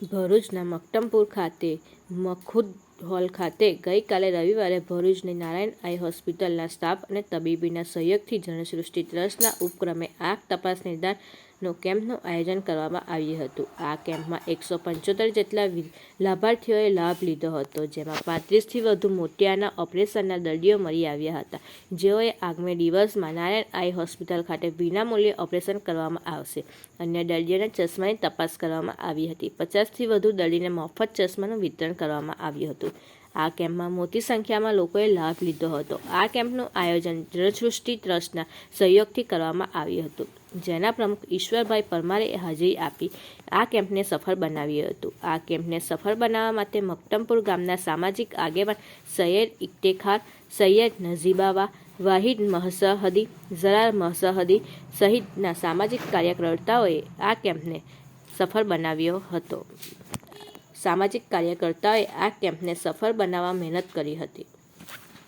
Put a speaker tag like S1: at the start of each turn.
S1: ભરૂચના મક્તમપુર ખાતે મખુદ હોલ ખાતે ગઈકાલે રવિવારે ભરૂચની નારાયણ આઈ હોસ્પિટલના સ્ટાફ અને તબીબીના સહયોગથી જનસૃષ્ટિ ટ્રસ્ટના ઉપક્રમે આંખ તપાસ નિદાનનો કેમ્પનું આયોજન કરવામાં આવ્યું હતું. આ કેમ્પમાં એકસો પંચોતેર જેટલા લાભાર્થીઓએ લાભ લીધો હતો, જેમાં પાંત્રીસથી વધુ મોતિયાના ઓપરેશનના દર્દીઓ મળી આવ્યા હતા. જેઓએ આગામી દિવસમાં નારાયણ આઈ હોસ્પિટલ ખાતે વિનામૂલ્યે ઓપરેશન કરવામાં આવશે. અન્ય દર્દીઓના ચશ્માની તપાસ કરવામાં આવી હતી. પચાસથી વધુ દર્દીને મફત ચશ્માનું વિતરણ કરવામાં આવ્યું હતું. આ કેમ્પમાં મોટી સંખ્યામાં લોકોએ લાભ લીધો હતો. આ કેમ્પનું આયોજન જળસૃષ્ટિ ટ્રસ્ટના સહયોગથી કરવામાં આવ્યું હતું, જેના પ્રમુખ ઈશ્વરભાઈ પરમારે હાજરી આપી આ કેમ્પને સફળ બનાવ્યું હતું. આ કેમ્પને સફળ બનાવવા માટે મક્તમપુર ગામના સામાજિક આગેવાન સૈયદ ઇફ્તેખાર, સૈયદ નઝીબાવા, વાહિદ મહસહદી, ઝરાર મહસહદી સહિતના સામાજિક કાર્યકર્તાઓએ આ કેમ્પને સફળ બનાવ્યો હતો. સામાજિક કાર્યકર્તાઓએ આ કેમ્પને સફળ બનાવવા મહેનત કરી હતી.